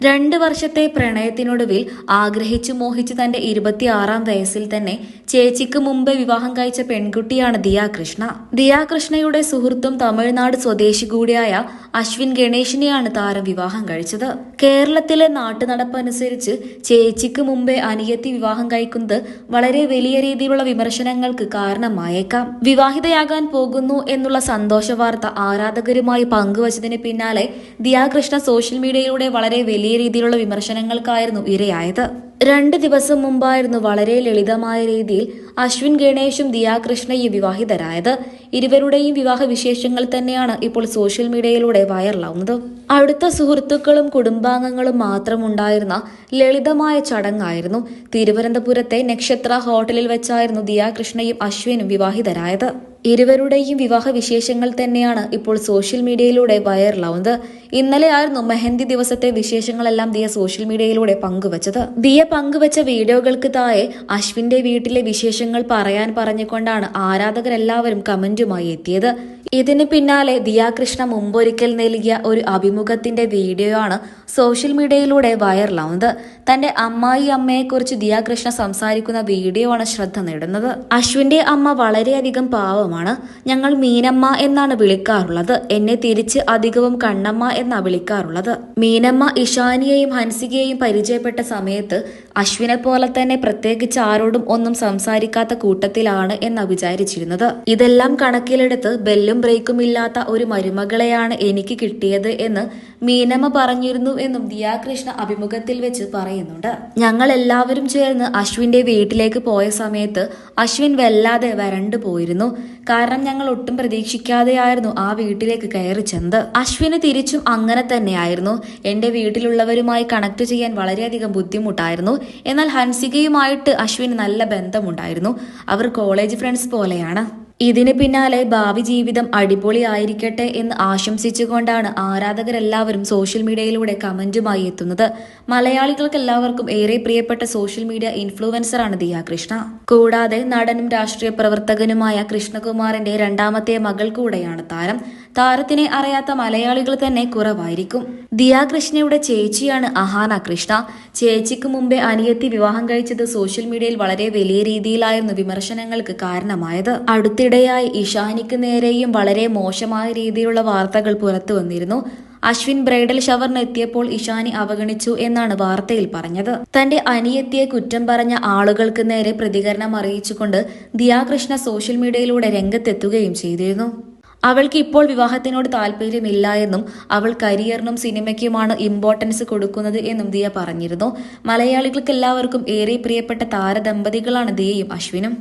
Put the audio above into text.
രണ്ട് വർഷത്തെ പ്രണയത്തിനൊടുവിൽ ആഗ്രഹിച്ചു മോഹിച്ച് തന്റെ ഇരുപത്തിയാറാം വയസ്സിൽ തന്നെ ചേച്ചിക്ക് മുമ്പ് വിവാഹം കഴിച്ച പെൺകുട്ടിയാണ് ദിയാകൃഷ്ണ. കൃഷ്ണ ദിയാ കൃഷ്ണയുടെ സുഹൃത്തും തമിഴ്നാട് സ്വദേശി കൂടിയായ അശ്വിൻ ഗണേഷിനെയാണ് താരം വിവാഹം കഴിച്ചത്. കേരളത്തിലെ നാട്ടുനടപ്പനുസരിച്ച് ചേച്ചിക്ക് മുമ്പേ അനിയത്തി വിവാഹം കഴിക്കുന്നത് വളരെ വലിയ രീതിയിലുള്ള വിമർശനങ്ങൾക്ക് കാരണമായേക്കാം. വിവാഹിതയാകാൻ പോകുന്നു എന്നുള്ള സന്തോഷ വാർത്ത ആരാധകരുമായി പങ്കുവച്ചതിന് പിന്നാലെ ദിയാകൃഷ്ണ സോഷ്യൽ മീഡിയയിലൂടെ വളരെ വലിയ രീതിയിലുള്ള വിമർശനങ്ങൾക്കായിരുന്നു ഇരയായത്. രണ്ട് ദിവസം മുമ്പായിരുന്നു വളരെ ലളിതമായ രീതിയിൽ അശ്വിൻ ഗണേഷും ദിയാ കൃഷ്ണയും വിവാഹിതരായത്. ഇരുവരുടെയും വിവാഹ വിശേഷങ്ങൾ തന്നെയാണ് ഇപ്പോൾ സോഷ്യൽ മീഡിയയിലൂടെ വൈറലാവുന്നത്. അടുത്ത സുഹൃത്തുക്കളും കുടുംബാംഗങ്ങളും മാത്രം ഉണ്ടായിരുന്ന ലളിതമായ ചടങ്ങായിരുന്നു തിരുവനന്തപുരത്തെ നക്ഷത്ര ഹോട്ടലിൽ വെച്ചായിരുന്നു ദിയാ കൃഷ്ണയും അശ്വിനും വിവാഹിതരായത്. ഇരുവരുടെയും വിവാഹ വിശേഷങ്ങൾ തന്നെയാണ് ഇപ്പോൾ സോഷ്യൽ മീഡിയയിലൂടെ വൈറലാവുന്നത് ഇന്നലെ ആയിരുന്നു മെഹന്തി ദിവസത്തെ വിശേഷങ്ങളെല്ലാം ദിയ സോഷ്യൽ മീഡിയയിലൂടെ പങ്കുവച്ചത്. ദിയ പങ്കുവച്ച വീഡിയോകൾക്ക് താഴെ അശ്വിന്റെ വീട്ടിലെ വിശേഷങ്ങൾ പറയാൻ പറഞ്ഞുകൊണ്ടാണ് ആരാധകരെല്ലാവരും കമന്റുമായി എത്തിയത്. ഇതിന് പിന്നാലെ ദിയാകൃഷ്ണ മുമ്പൊരിക്കൽ നൽകിയ ഒരു അഭിമുഖത്തിന്റെ വീഡിയോ ആണ് സോഷ്യൽ മീഡിയയിലൂടെ വൈറലാവുന്നത്. തന്റെ അമ്മായി അമ്മയെക്കുറിച്ച് ദിയാകൃഷ്ണ സംസാരിക്കുന്ന വീഡിയോ ആണ് ശ്രദ്ധ നേടുന്നത്. അശ്വിന്റെ അമ്മ വളരെയധികം പാവമാണ്. ഞങ്ങൾ മീനമ്മ എന്നാണ് വിളിക്കാറുള്ളത്. എന്നെ തിരിച്ച് അധികവും കണ്ണമ്മ എന്നാ വിളിക്കാറുള്ളത്. മീനമ്മ ഇഷാനിയെയും ഹൻസികയെയും പരിചയപ്പെട്ട സമയത്ത് അശ്വിനെ പോലെ തന്നെ പ്രത്യേകിച്ച് ആരോടും ഒന്നും സംസാരിക്കാത്ത കൂട്ടത്തിലാണ് എന്നാ വിചാരിച്ചിരുന്നത്. ഇതെല്ലാം കണക്കിലെടുത്ത് ബെല്ലും ബ്രേക്കും ഇല്ലാത്ത ഒരു മരുമകളെയാണ് എനിക്ക് കിട്ടിയത് എന്ന് മീനമ്മ പറഞ്ഞിരുന്നു എന്നും ദിയാകൃഷ്ണ അഭിമുഖത്തിൽ വെച്ച് പറയുന്നുണ്ട്. ഞങ്ങൾ എല്ലാവരും ചേർന്ന് അശ്വിന്റെ വീട്ടിലേക്ക് പോയ സമയത്ത് അശ്വിൻ വല്ലാതെ വരണ്ടു പോയിരുന്നു. കാരണം ഞങ്ങൾ ഒട്ടും പ്രതീക്ഷിക്കാതെയായിരുന്നു ആ വീട്ടിലേക്ക് കയറി ചെന്നത്. അശ്വിന് തിരിച്ചും അങ്ങനെ തന്നെയായിരുന്നു. എന്റെ വീട്ടിലുള്ളവരുമായി കണക്ട് ചെയ്യാൻ വളരെയധികം ബുദ്ധിമുട്ടായിരുന്നു. എന്നാൽ ഹൻസികയുമായിട്ട് അശ്വിന് നല്ല ബന്ധമുണ്ടായിരുന്നു. അവർ കോളേജ് ഫ്രണ്ട്സ് പോലെയാണ്. ഇതിന് പിന്നാലെ ഭാവി ജീവിതം അടിപൊളിയായിരിക്കട്ടെ എന്ന് ആശംസിച്ചുകൊണ്ടാണ് ആരാധകരെല്ലാവരും സോഷ്യൽ മീഡിയയിലൂടെ കമന്റുമായി എത്തുന്നത്. മലയാളികൾക്ക് എല്ലാവർക്കും ഏറെ പ്രിയപ്പെട്ട സോഷ്യൽ മീഡിയ ഇൻഫ്ലുവൻസറാണ് ദിയ കൃഷ്ണ. കൂടാതെ നടനും രാഷ്ട്രീയ പ്രവർത്തകനുമായ കൃഷ്ണകുമാറിന്റെ രണ്ടാമത്തെ മകൾ കൂടെയാണ് താരം. താരത്തിനെ അറിയാത്ത മലയാളികൾ തന്നെ കുറവായിരിക്കും. ദിയാകൃഷ്ണയുടെ ചേച്ചിയാണ് അഹാന കൃഷ്ണ. ചേച്ചിക്ക് മുമ്പേ അനിയത്തി വിവാഹം കഴിച്ചത് സോഷ്യൽ മീഡിയയിൽ വളരെ വലിയ രീതിയിലായിരുന്നു വിമർശനങ്ങൾക്ക് കാരണമായത്. അടുത്തിടെയായി ഇഷാനിക്ക് നേരെയും വളരെ മോശമായ രീതിയിലുള്ള വാർത്തകൾ പുറത്തു വന്നിരുന്നു. അശ്വിൻ ബ്രൈഡൽ ഷവറിന് എത്തിയപ്പോൾ ഇഷാനി അവഗണിച്ചു എന്നാണ് വാർത്തയിൽ പറഞ്ഞത്. തന്റെ അനിയത്തിയെ കുറ്റം പറഞ്ഞ ആളുകൾക്ക് നേരെ പ്രതികരണം അറിയിച്ചുകൊണ്ട് ദിയാകൃഷ്ണ സോഷ്യൽ മീഡിയയിലൂടെ രംഗത്തെത്തുകയും ചെയ്തിരുന്നു. അവൾക്ക് ഇപ്പോൾ വിവാഹത്തിനോട് താല്പര്യമില്ല എന്നും അവൾ കരിയറിനും സിനിമയ്ക്കുമാണ് ഇമ്പോർട്ടൻസ് കൊടുക്കുന്നത് എന്നും ദിയ പറഞ്ഞിരുന്നു. മലയാളികൾക്ക് എല്ലാവർക്കും ഏറെ പ്രിയപ്പെട്ട താരദമ്പതികളാണ് ദിയയും അശ്വിനും.